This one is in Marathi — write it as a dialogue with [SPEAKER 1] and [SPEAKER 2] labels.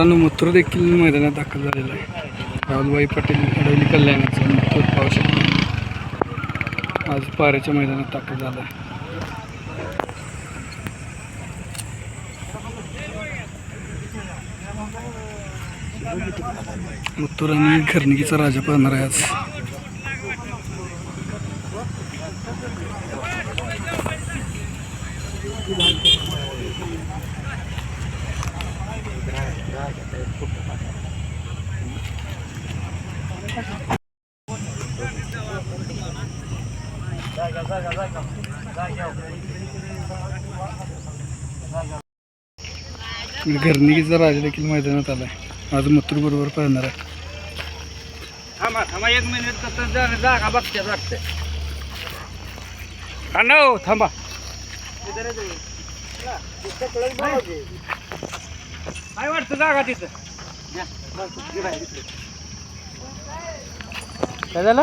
[SPEAKER 1] मित्रांनो देखील मैदानात दाखल झालेला आहे. राहुलबाई पाटील अडवली कल्याणाचा मूत्र पाहू शकतो. आज पाऱ्याच्या मैदानात दाखल झाला आहे. मुत्तूर आणि घरणिकीचा राजा पाहणार आहे आज. घरणीचा राजा देखील मैदानात आलाय आज मुत्तूर बरोबर पाहणार आहे
[SPEAKER 2] थांबा थांबा एक मिनिट तसं जागा बघते बघते हा हो, थांबा. वाटतं जागा तिथं. काय झालं?